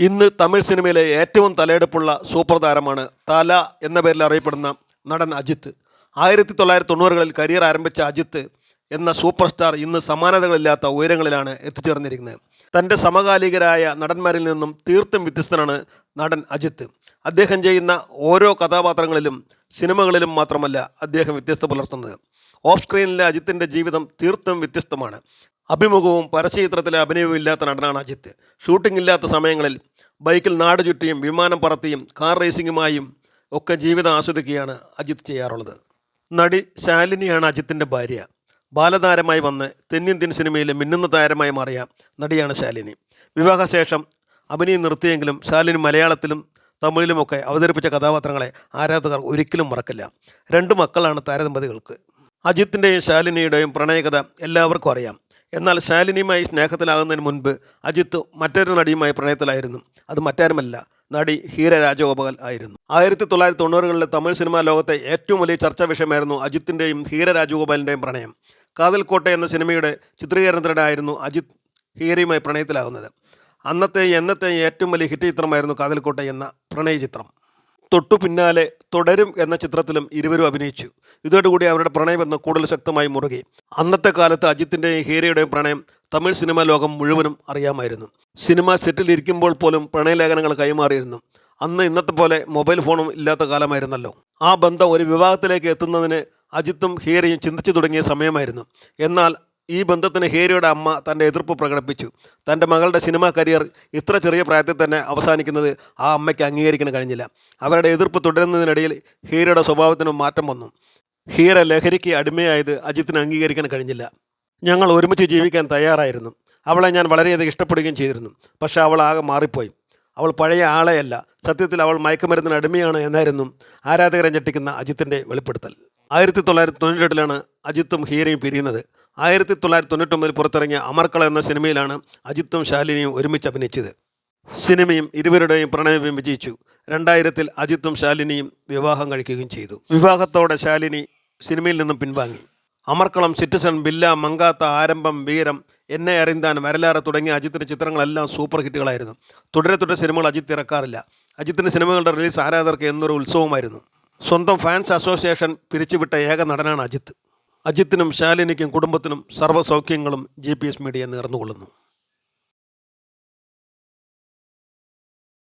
ഇന്ന് തമിഴ് സിനിമയിലെ ഏറ്റവും തലയെടുപ്പുള്ള സൂപ്പർ താരമാണ് തല എന്ന പേരിൽ അറിയപ്പെടുന്ന നടൻ അജിത്ത്. ആയിരത്തി തൊള്ളായിരത്തി തൊണ്ണൂറുകളിൽ കരിയർ ആരംഭിച്ച അജിത്ത് എന്ന സൂപ്പർ സ്റ്റാർ ഇന്ന് സമാനതകളില്ലാത്ത ഉയരങ്ങളിലാണ് എത്തിച്ചേർന്നിരിക്കുന്നത്. തന്റെ സമകാലികരായ നടന്മാരിൽ നിന്നും തീർത്തും വ്യത്യസ്തനാണ് നടൻ അജിത്ത്. അദ്ദേഹം ചെയ്യുന്ന ഓരോ കഥാപാത്രങ്ങളിലും സിനിമകളിലും മാത്രമല്ല അദ്ദേഹം വ്യത്യസ്ത പുലർത്തുന്നത്. ഓഫ് സ്ക്രീനിലെ അജിത്തിന്റെ ജീവിതം തീർത്തും വ്യത്യസ്തമാണ്. അഭിമുഖവും പരസ്യചിത്രത്തിലെ അഭിനയവും ഇല്ലാത്ത നടനാണ് അജിത്ത്. ഷൂട്ടിംഗ് ഇല്ലാത്ത സമയങ്ങളിൽ ബൈക്കിൽ നാട് ചുറ്റിയും വിമാനം പറത്തിയും കാർ റേസിംഗുമായും ഒക്കെ ജീവിതം ആസ്വദിക്കുകയാണ് അജിത്ത് ചെയ്യാറുള്ളത്. നടി ശാലിനിയാണ് അജിത്തിന്റെ ഭാര്യ. ബാലതാരമായി വന്ന് തെന്നിന്ത്യൻ സിനിമയിലെ മിന്നുന്ന താരമായി മാറിയ നടിയാണ് ശാലിനി. വിവാഹശേഷം അഭിനയം നിർത്തിയെങ്കിലും ശാലിനി മലയാളത്തിലും തമിഴിലുമൊക്കെ അവതരിപ്പിച്ച കഥാപാത്രങ്ങളെ ആരാധകർ ഒരിക്കലും മറക്കില്ല. രണ്ട് മക്കളാണ് താരദമ്പതികൾക്ക്. അജിത്തിന്റെയും ശാലിനിയുടെയും പ്രണയകഥ എല്ലാവർക്കും അറിയാം. എന്നാൽ ശാലിനിയുമായി സ്നേഹത്തിലാകുന്നതിന് മുൻപ് അജിത്ത് മറ്റൊരു നടിയുമായി പ്രണയത്തിലായിരുന്നു. അത് മറ്റാരുമല്ല നടി ഹീര രാജഗോപാൽ ആയിരുന്നു. ആയിരത്തി തൊള്ളായിരത്തി തൊണ്ണൂറുകളിലെ തമിഴ് സിനിമാ ലോകത്തെ ഏറ്റവും വലിയ ചർച്ചാ വിഷയമായിരുന്നു അജിത്തിന്റെയും ഹീര രാജഗോപാലിന്റെയും പ്രണയം. കാതൽക്കോട്ട എന്ന സിനിമയുടെ ചിത്രീകരണത്തിനിടെയായിരുന്നു അജിത് ഹീരയുമായി പ്രണയത്തിലാകുന്നത്. അന്നത്തെ എന്നത്തെ ഏറ്റവും വലിയ ഹിറ്റ് ചിത്രമായിരുന്നു കാതൽക്കോട്ട എന്ന പ്രണയ ചിത്രം. തൊട്ടു പിന്നാലെ തുടരും എന്ന ചിത്രത്തിലും ഇരുവരും അഭിനയിച്ചു. ഇതോടുകൂടി അവരുടെ പ്രണയബന്ധം കൂടുതൽ ശക്തമായി മുറുകി. അന്നത്തെ കാലത്ത് അജിത്തിന്റെയും ഹീരയുടെയും പ്രണയം തമിഴ് സിനിമാ ലോകം മുഴുവനും അറിയാമായിരുന്നു. സിനിമ സെറ്റിൽ ഇരിക്കുമ്പോൾ പോലും പ്രണയലേഖനങ്ങൾ കൈമാറിയിരുന്നു. അന്ന് ഇന്നത്തെ പോലെ മൊബൈൽ ഫോണും ഇല്ലാത്ത കാലമായിരുന്നല്ലോ. ആ ബന്ധം ഒരു വിവാഹത്തിലേക്ക് എത്തുന്നതിന് അജിത്തും ഹീരയും ചിന്തിച്ചു തുടങ്ങിയ സമയമായിരുന്നു. എന്നാൽ ഈ ബന്ധത്തിന് ഹേരിയുടെ അമ്മ തന്റെ എതിർപ്പ് പ്രകടിപ്പിച്ചു. തന്റെ മകളുടെ സിനിമാ കരിയർ ഇത്ര ചെറിയ പ്രായത്തിൽ തന്നെ അവസാനിക്കുന്നത് ആ അമ്മയ്ക്ക് അംഗീകരിക്കാൻ കഴിഞ്ഞില്ല. അവരുടെ എതിർപ്പ് തുടരുന്നതിനിടയിൽ ഹീരയുടെ സ്വഭാവത്തിന് മാറ്റം വന്നു. ഹീര ലഹരിക്ക് അടിമയായത് അജിത്തിന് അംഗീകരിക്കാൻ കഴിഞ്ഞില്ല. ഞങ്ങൾ ഒരുമിച്ച് ജീവിക്കാൻ തയ്യാറായിരുന്നു. അവളെ ഞാൻ വളരെയധികം ഇഷ്ടപ്പെടുകയും ചെയ്തിരുന്നു. പക്ഷേ അവൾ ആകെ മാറിപ്പോയി. അവൾ പഴയ ആളെയല്ല. സത്യത്തിൽ അവൾ മയക്കുമരുന്നിന് അടിമയാണ് എന്നായിരുന്നു ആരാധകരെ ഞെട്ടിക്കുന്ന അജിത്തിന്റെ വെളിപ്പെടുത്തൽ. ആയിരത്തി തൊള്ളായിരത്തി തൊണ്ണൂറ്റെട്ടിലാണ് അജിത്തും ഹീരയും പിരിയുന്നത്. ആയിരത്തി തൊള്ളായിരത്തി തൊണ്ണൂറ്റൊമ്പതിൽ പുറത്തിറങ്ങിയ അമർക്കള എന്ന സിനിമയിലാണ് അജിത്തും ശാലിനിയും ഒരുമിച്ച് അഭിനയിച്ചത്. സിനിമയും ഇരുവരുടെയും പ്രണയവും വിജയിച്ചു. രണ്ടായിരത്തിൽ അജിത്തും ശാലിനിയും വിവാഹം കഴിക്കുകയും ചെയ്തു. വിവാഹത്തോടെ ശാലിനി സിനിമയിൽ നിന്നും പിൻവാങ്ങി. അമർക്കളം സിറ്റിസൺ ബില്ല മങ്കാത്ത ആരംഭം വീരം എന്നെ അറിന്താൻ വരലാറ തുടങ്ങിയ അജിത്തിന്റെ ചിത്രങ്ങളെല്ലാം സൂപ്പർ ഹിറ്റുകളായിരുന്നു. തുടരെ തുടരെ സിനിമകൾ അജിത്ത് ഇറക്കാറില്ല. അജിത്തിന്റെ സിനിമകളുടെ റിലീസ് ആരാധകർക്ക് എന്നൊരു ഉത്സവമായിരുന്നു. സ്വന്തം ഫാൻസ് അസോസിയേഷൻ പിരിച്ചുവിട്ട ഏക നടനാണ് അജിത്ത്. അജിത്തിനും ശാലിനിക്കും കുടുംബത്തിനും സർവസൗഖ്യങ്ങളും ജി പി എസ് മീഡിയ നേർന്നുകൊള്ളുന്നു.